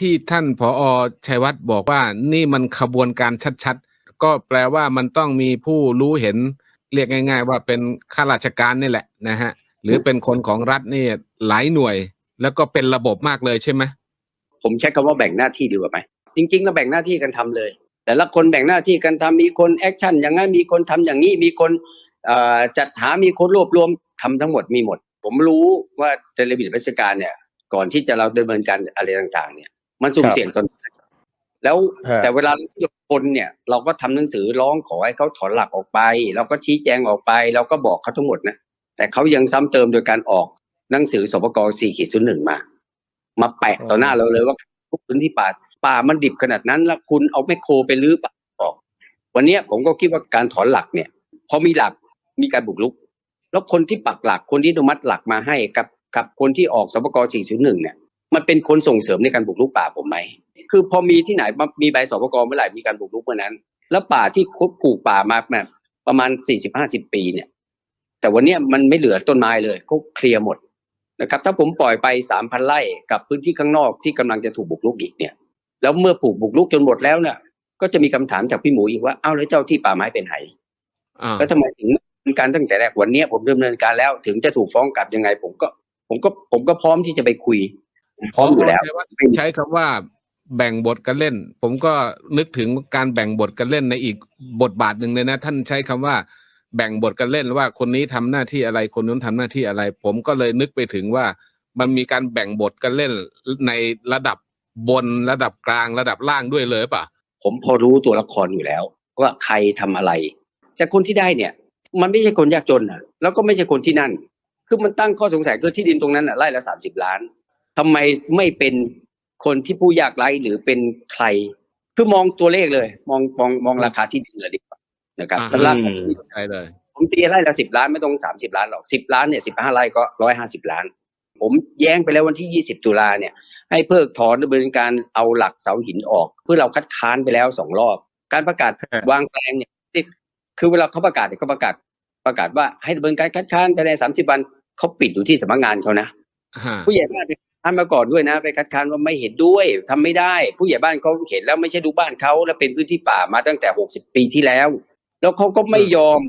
ที่ท่านผอชัยวัฒน์บอกว่านี่มันขบวนการชัดๆ ก็แปลว่ามันต้องมีผู้รู้เห็นเรียกง่าย ๆ ว่าเป็นข้าราชการนี่แหละนะฮะ หรือเป็นคนของรัฐนี่หลายหน่วย แล้วก็เป็นระบบมากเลยใช่ไหมผมใช้คำว่าแบ่งหน้าที่ดีกว่าไหมจริงๆแล้วแบ่งหน้าที่กันทำเลย แต่ละคนแบ่งหน้าที่กันทำมีคนแอคชั่นอย่างนั้นมีคนทำอย่างนี้มีคนจัดหามีคนรวบรวมทำทั้งหมดมีหมด ผมรู้ว่าในระบียบราชการเนี่ยก่อนที่จะเราดำเนินการอะไรต่างๆ เนี่ย มันสุ่มครับเสี่ยงตนแล้วฮะแต่เวลาเราคนเนี่ย เราก็ทำหนังสือร้องขอให้เขาถอนหลักออกไป เราก็ชี้แจงออกไป เราก็บอกเขาทั้งหมดนะแต่เขายังซ้ำเติมโดยการออกหนังสือสปก4ขีดศูนย์หนึ่งมา มาแปะต่อหน้าเราเลยว่าทุกพื้นที่ป่าป่ามันดิบขนาดนั้น แล้วคุณเอาแมคโครไปรื้อป่าออก วันเนี้ยผมก็คิดว่าการถอนหลักเนี่ยพอมีหลักมีการบุกรุก แล้วคนที่ปักหลักคนที่อนุมัติหลักมาให้กับกับคนที่ออกสปก401เนี่ย มันเป็นคนส่งเสริมในการบุกรุกป่าผมไหมคือพอมีที่ไหนมามีใบสปกเมื่อไหร่มีการบุกรุกเมื่อนั้น แล้วป่าที่คบปลูกป่ามาแบบประมาณสี่สิบห้าสิบปีเนี่ย แต่วันเนี้ยมันไม่เหลือต้นไม้เลยเขาเคลียร์หมดนะครับ ถ้าผมปล่อยไปสามพันไร่กับพื้นที่ข้างนอกที่กำลังจะถูกบุกรุกอีกเนี่ย แล้วเมื่อปลูกบุกรุกจนหมดแล้วเนี่ย ก็จะมีคำถามจากพี่หมูอีกว่าอ้าวแล้วเจ้าที่ป่าไม้เป็นไหนอ่าแล้วทำไมถึงดำเนินการตั้งแต่แรกวันเนี้ยผมดำเนินการแล้วถึงจะถูกฟ้องกลับยังไง ผมก็ ผมก็ผมก็พร้อมที่จะไปคุยผม พร้อมอยู่แล้วใช้คำว่าแบ่งบทกันเล่น ผมก็นึกถึงการแบ่งบทกันเล่นในอีกบทบาทหนึ่งเลยนะ ท่านใช้คำว่าแบ่งบทกันเล่นว่าคนนี้ทำหน้าที่อะไรคนนู้นทำหน้าที่อะไร ผมก็เลยนึกไปถึงว่ามันมีการแบ่งบทกันเล่นในระดับบนระดับกลางระดับล่างด้วยเลยป่ะ ผมพอรู้ตัวละครอยู่แล้ว ว่าใครทำอะไร แต่คนที่ได้เนี่ย มันไม่ใช่คนยากจนอะแล้วก็ไม่ใช่คนที่นั่น คือมันตั้งข้อสงสัยคือที่ดินตรงนั้นอะไร่ละสามสิบล้าน ทำไมไม่เป็นคนที่ผู้ยากไร้หรือเป็นใคร คือมองตัวเลขเลย มองมองมองราคาที่ดินเลยดีกว่านะครับอ่าถ้าราคาใช่เลยผมตีไร่ละสิบล้านไม่ต้องสามสิบล้านหรอกสิบล้านเนี่ยสิบห้าไร่ก็ร้อยห้าสิบล้าน ผมแย้งไปแล้ววันที่ยี่สิบตุลาเนี่ย ให้เพิกถอนดำเนินการเอาหลักเสาหินออก เพื่อเราคัดค้านไปแล้วสองรอบ การประกาศฮะวางแปลงเนี่ยที่คือเวลาเขาประกาศเนี่ยเขาประกาศประกาศว่าให้ดำเนินการคัดค้านภายในสามสิบวันเขาปิดอยู่ที่สำนักงานเขานะฮะผู้ใหญ่บ้าน ไปคัดค้านมาก่อนด้วยนะ ไปคัดค้านว่าไม่เห็นด้วยทำไม่ได้ ผู้ใหญ่บ้านเขาเห็นแล้วไม่ใช่ดูบ้านเขาแล้วเป็นพื้นที่ป่ามาตั้งแต่หกสิบปีที่แล้ว แล้วเขาก็ไม่ยอม